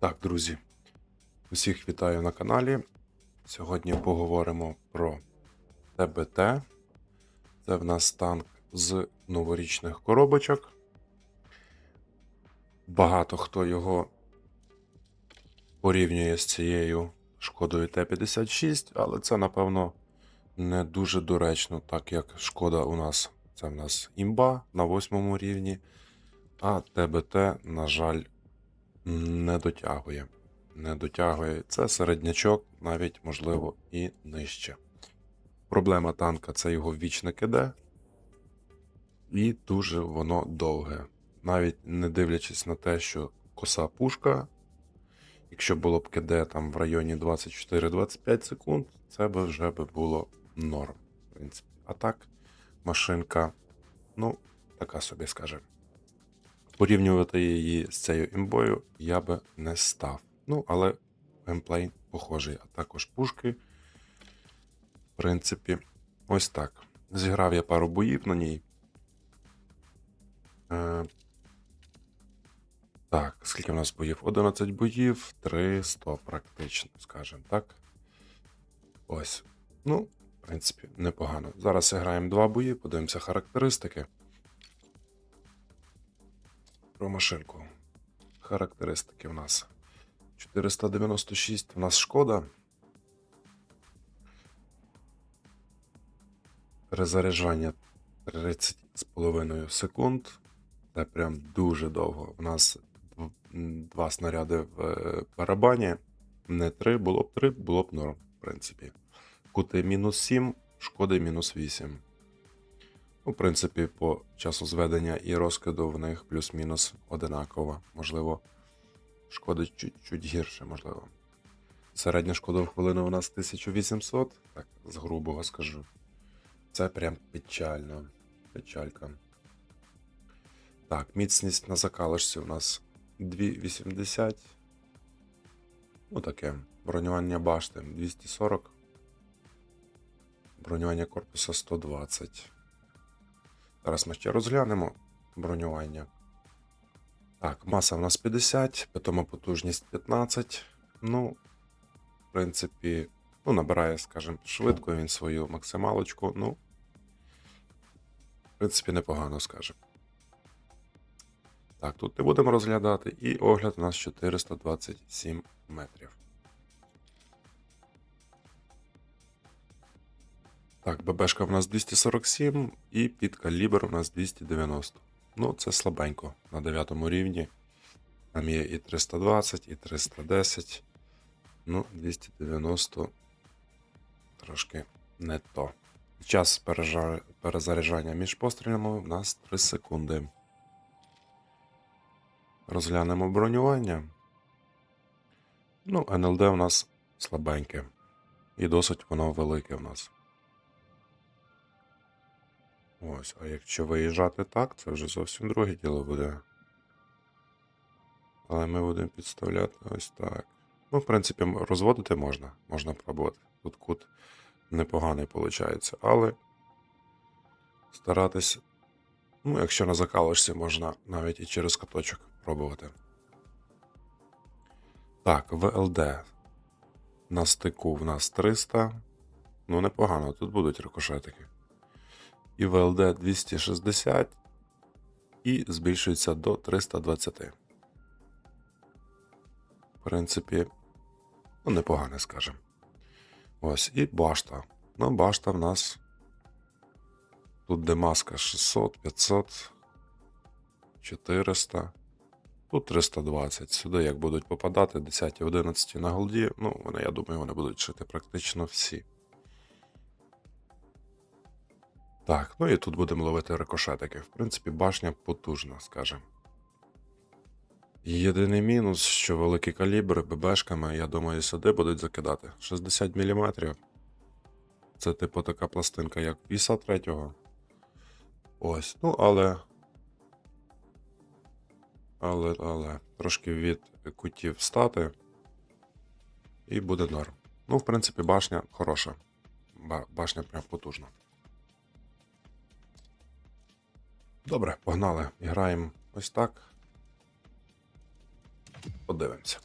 Так, друзі, усіх вітаю на каналі. Сьогодні поговоримо про ТБТ. Це в нас танк з новорічних коробочок. Багато хто його порівнює з цією шкодою Т-56, але це, напевно, не дуже доречно, так як шкода у нас це в нас імба на восьмому рівні, а ТБТ, на жаль, не дотягує. Не дотягує. Це середнячок, навіть, можливо, і нижче. Проблема танка це його вічне КД. І дуже воно довге. Навіть не дивлячись на те, що коса пушка, якщо було б КД там в районі 24-25 секунд, це би вже би було норм. В принципі. А так, машинка, ну, така собі скажемо. Порівнювати її з цією імбою я би не став. Ну, але геймплей похожий, а також пушки. В принципі, ось так. Зіграв я пару боїв на ній. Е, так, скільки в нас боїв? 11 боїв, 300 практично, скажімо так. Ось. Ну, в принципі, непогано. Зараз граємо два бої, подивимося характеристики. Про машинку. Характеристики в нас 496 у нас шкода. Перезаряджання 30,5 секунд. Це прям дуже довго. У нас дв- два снаряди в е, барабані. Не три, було б три, було б норм, в принципі. Кути мінус 7, шкоди мінус 8. Ну, принципі, по часу зведення і розкиду в них плюс-мінус одинаково. Можливо, шкоди чуть-чуть гірше, можливо. Середня шкода в хвилину у нас 1800, так, з грубого скажу. Це прям печально. Печалька. Так, міцність на закалишці у нас 280. Ну таке. Бронювання башти 240. Бронювання корпуса 120. Зараз ми ще розглянемо бронювання. Так, маса в нас 50, питома потужність 15. Ну, в принципі, ну, набирає, скажімо, швидко він свою максималочку. Ну, в принципі, непогано, скажемо. Так, тут не будемо розглядати. І огляд у нас 427 метрів. Так, ББшка в нас 247 і під калібр у нас 290. Ну, це слабенько на 9 рівні. Там є і 320, і 310. Ну, 290 трошки не то. Час перезаряджання між пострілями у нас 3 секунди. Розглянемо бронювання. Ну, НЛД у нас слабеньке. І досить воно велике в нас. Ось, а якщо виїжджати так, це вже зовсім друге діло буде. Але ми будемо підставляти ось так. Ну, в принципі, розводити можна, можна пробувати. Тут кут непоганий виходить, але старатись, ну, якщо на закалишці, можна навіть і через каточок пробувати. Так, ВЛД. На стику в нас 300. Ну, непогано, тут будуть рикошетики і ВЛД 260 і збільшується до 320. В принципі, ну, непогане, скажемо. Ось, і башта. Ну, башта в нас. Тут де маска 600, 500, 400. Тут 320. Сюди, як будуть попадати 10 11 на голді, ну, вони, я думаю, вони будуть шити практично всі. Так, ну і тут будемо ловити рикошетики. В принципі, башня потужна, скажемо. Єдиний мінус, що великі калібри ББшками, я думаю, сюди будуть закидати. 60 мм. Це типу така пластинка, як 53-го. Ось, ну, але. Але, але, трошки від кутів стати. І буде норм. Ну, в принципі, башня хороша. Башня прям потужна. Добре, погнали. Граємо ось так. Подивимося.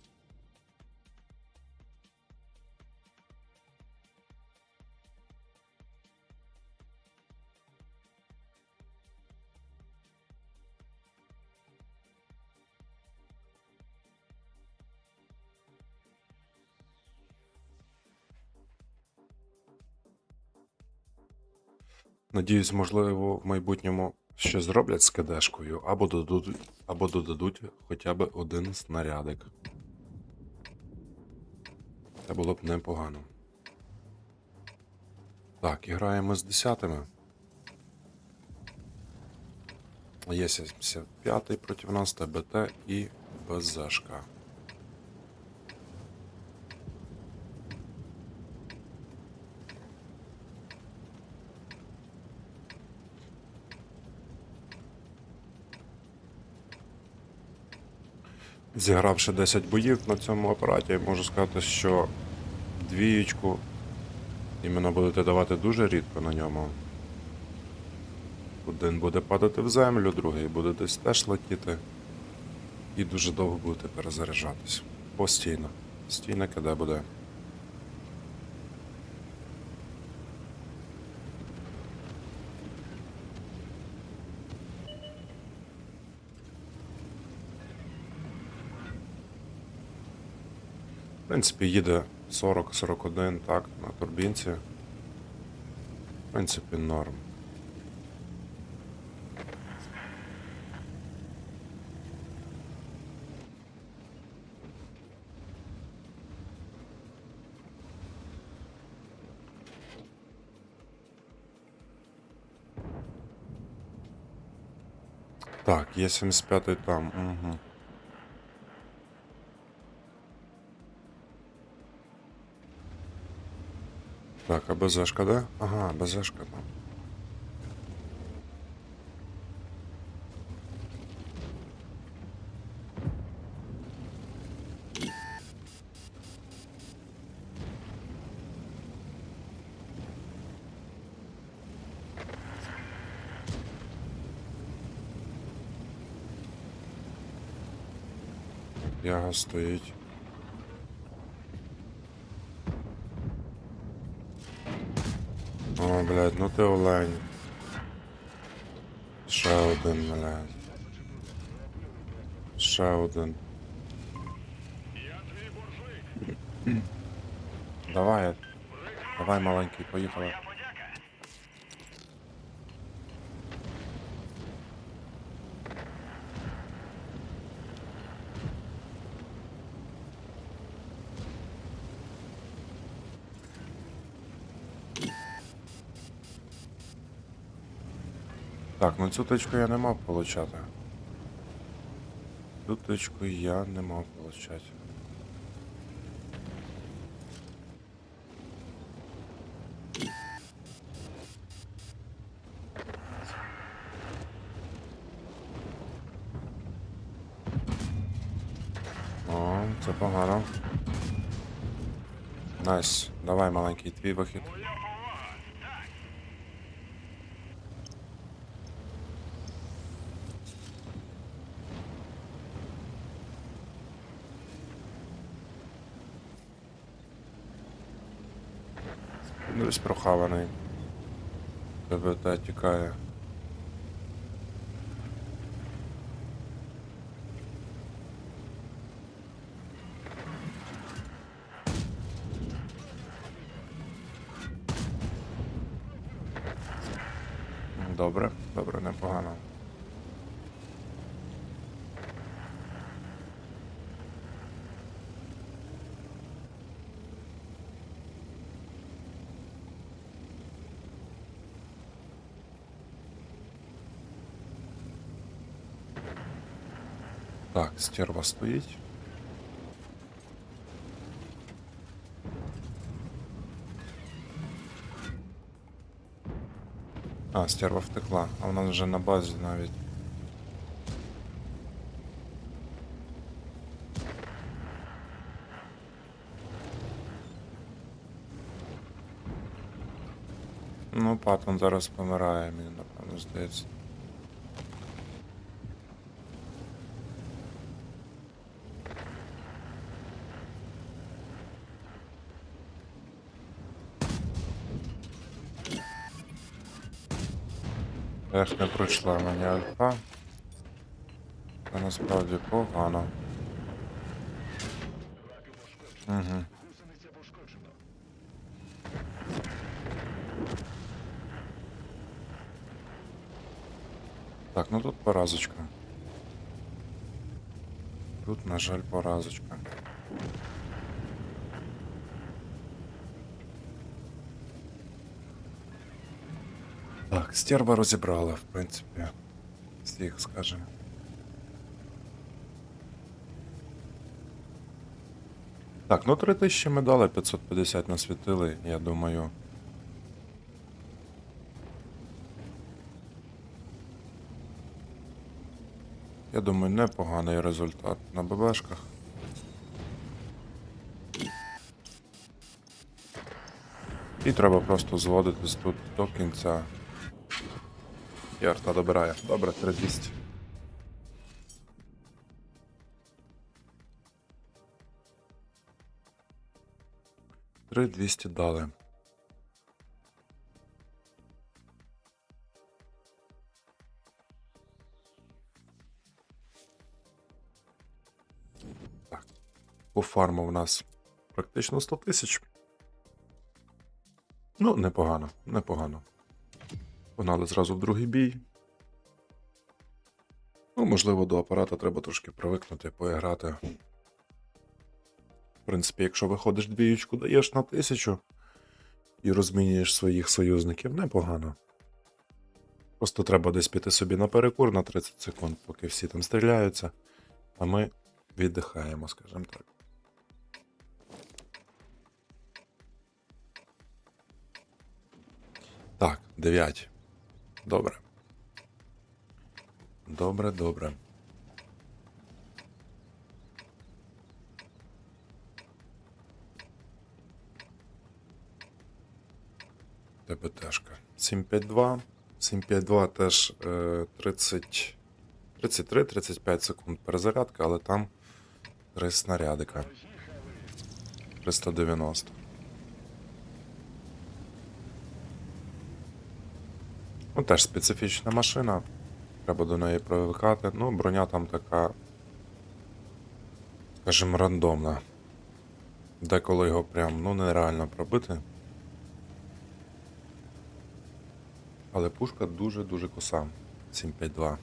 Надіюсь, можливо, в майбутньому ще зроблять з КДшкою, або додадуть, або додадуть хоча б один снарядик. Це було б непогано. Так, і граємо з десятими. Є 75 проти нас, ТБТ і БЗшка. Зігравши 10 боїв на цьому апараті, можу сказати, що двієчку іменно будете давати дуже рідко на ньому. Один буде падати в землю, другий буде десь теж летіти. І дуже довго будете перезаряджатись. Постійно. Постійно киде буде. Принципі, їде 40-41, так, на турбінці. В принципі, норм. Так, є 75 там. Угу. Так, а да? Ага, БЗшка там. Яга. Блядь, ну ти олень. Ще один, блядь. Ще один. Давай. Давай, маленький, поїхали. Так, ну цю тичку я не мав получати. Цю тичку я не мав получати. О, це погано. Найс. Давай, маленький, твій вихід. Десь прохаваний. ТБТ тікає. Так, стерва стоїть. А, стерва втекла, а вона вже на базі навіть. Ну, Паттон зараз помирає, мені напевно здається. Ех, не пройшла мені альфа. Це насправді погано. Угу. Так, ну тут поразочка. Тут, на жаль, поразочка. Так, стерва розібрала, в принципі. Всіх, скажемо. Так, ну 3000 ми дали, 550 насвітили, я думаю. Я думаю, непоганий результат на ББшках. І треба просто зводитись тут до кінця. І арта добирає. Добре, 3200. Три 200 дали. Так. По фарму в нас практично 100 тисяч. Ну, непогано, непогано. Погнали зразу в другий бій. Ну, можливо, до апарата треба трошки привикнути, поіграти. В принципі, якщо виходиш двіючку, даєш на тисячу і розмінюєш своїх союзників, непогано. Просто треба десь піти собі на перекур на 30 секунд, поки всі там стріляються, а ми віддихаємо, скажімо так. Так, 9. Добре. Добре, добре. ТБТшка. 752. 752 теж е, 30. 33-35 секунд перезарядка, але там 3 снарядика. 390. Ну, теж специфічна машина. Треба до неї привикати. Ну, броня там така. Скажімо, рандомна. Деколи його прям ну, нереально пробити. Але пушка дуже-дуже коса. 752.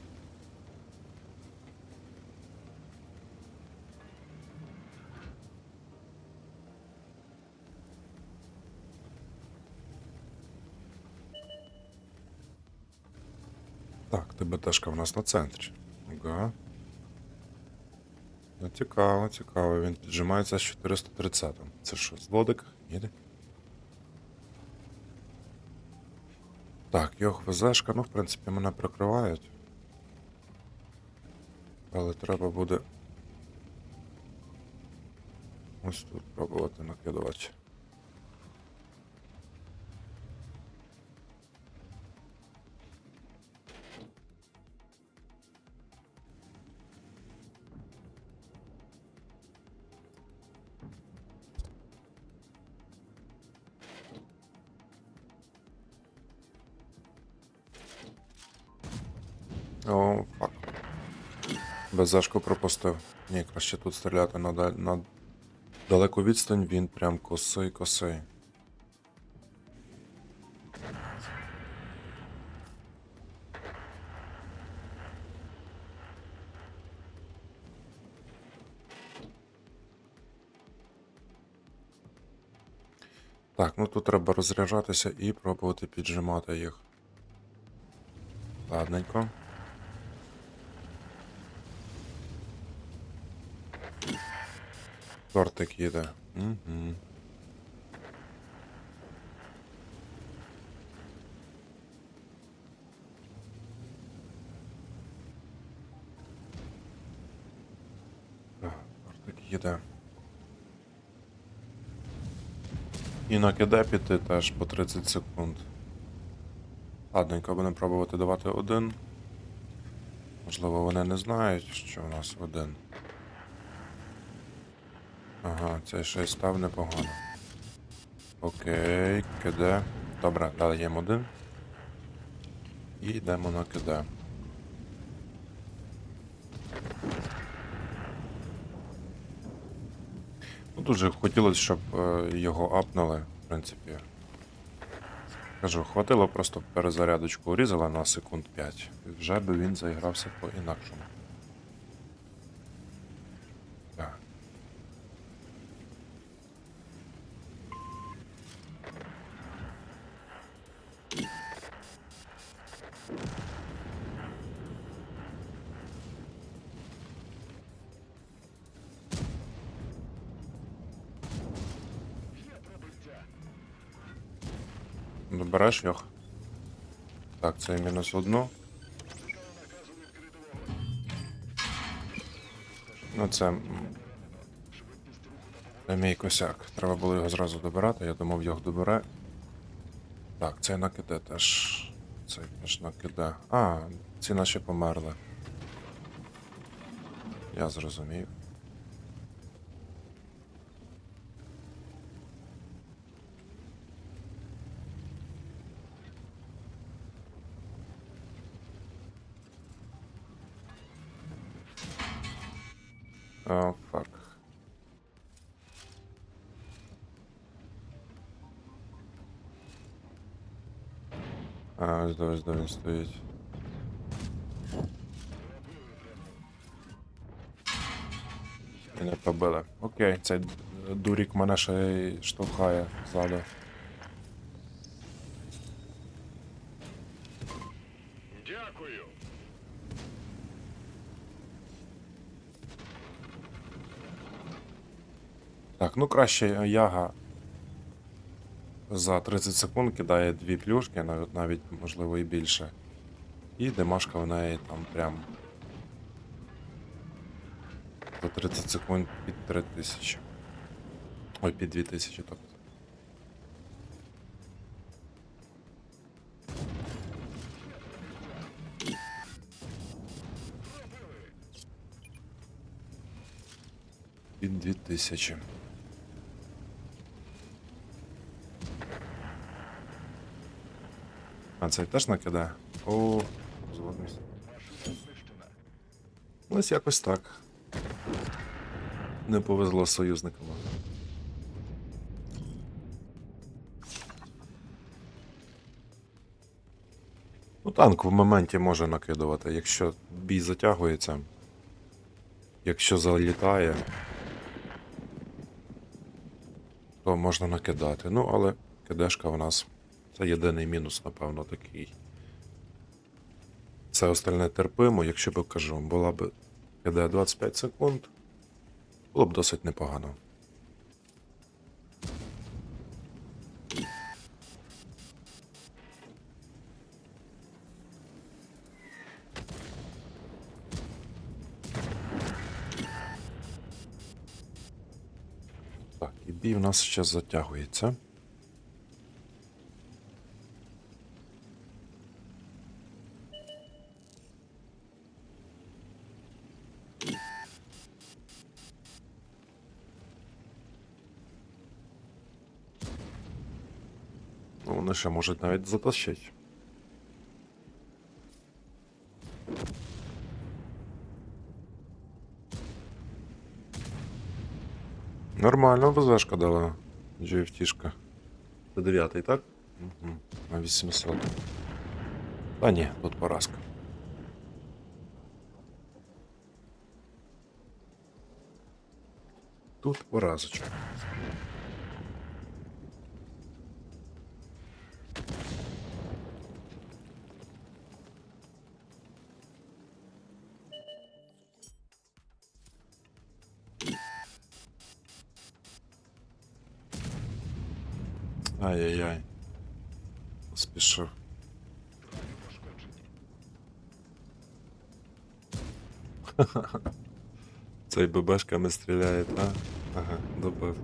Так, ТБТшка в нас на центрі. Ага. Ну, цікаво, цікаво. Він піджимається з 430. Це що, злодик? Їде? Так, йох ВЗшка, ну, в принципі, мене прикривають. Але треба буде. Ось тут пробувати накидувати. Безешку пропустив. Ні, краще тут стріляти на, на далеку відстань, він прям косий косий. Так, ну тут треба розряджатися і пробувати піджимати їх. Ладненько. Тортик їде. Угу. Тортик їде. І на киде піти теж по 30 секунд. Ладненько, будемо пробувати давати один. Можливо, вони не знають, що у нас один. Ага, цей ще став непогано. Окей, киде. Добре, далі є один. І йдемо на киде. Ну, дуже хотілося, щоб е, його апнули, в принципі. Кажу, хватило просто перезарядочку урізала на секунд 5. І вже би він заігрався по-інакшому. Так. Добереш йох? Так, це мінус одну. Ну це. Це мій косяк. Треба було його зразу добирати, я думав, його добере. Так, цей накиде теж. Цей теж накиде. А, ці наші померли. Я зрозумів. Де, ось де він стоїть. І не побили. Окей, цей дурік мене ще й штовхає ззаду. Дякую. Так, ну краще яга за 30 секунд кидає дві плюшки, навіть, навіть можливо і більше. І демашка в неї там прям за 30 секунд під 3000. Ой, під 2000, тобто. Під 2000. А цей теж накидає? О, згоднусь. Ось якось так. Не повезло з союзниками. Ну, танк в моменті може накидувати, якщо бій затягується. Якщо залітає, то можна накидати. Ну, але кидешка в нас це єдиний мінус, напевно, такий. Все остальне терпимо, якщо б кажу, була б КД 25 секунд, було б досить непогано. Так, і бій в нас ще затягується. Вони ще можуть навіть затащити. Нормально ВЗшка дала. GFT-шка. Це дев'ятий, так? Угу. На 800. Та ні, тут поразка. Тут поразочка. Ай-яй-яй. Спішив. Цей ББшками стріляє, а? Ага, добив.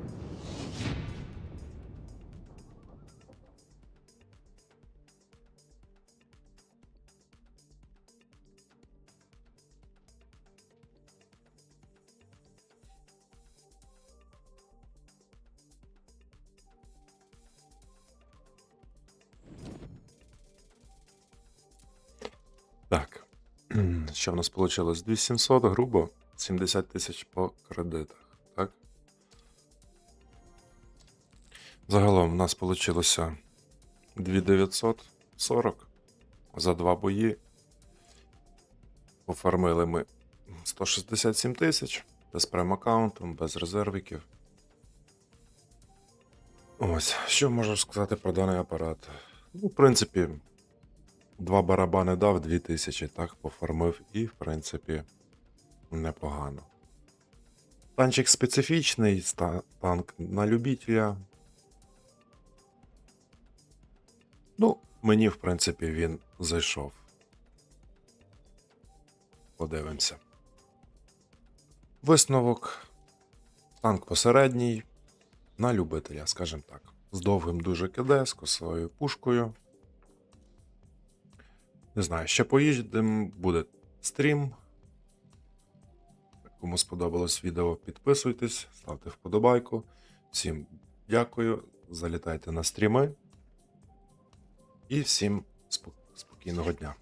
Що в нас вийшло? 2700 грубо, 70 тисяч по кредитах, так? Загалом в нас вийшло 2940 за два бої. Оформили ми 167 тисяч без прем-аккаунтом, без резервиків. Ось, що можу сказати про даний апарат? Ну, в принципі, два барабани дав, 2000, так, пофармив, і, в принципі, непогано. Танчик специфічний, танк на любителя. Ну, мені, в принципі, він зайшов. Подивимося. Висновок. Танк посередній. На любителя, скажімо так. З довгим дуже КД, з косою пушкою. Не знаю, ще поїздимо, буде стрім. Кому сподобалось відео, підписуйтесь, ставте вподобайку. Всім дякую, залітайте на стріми. І всім спокійного дня.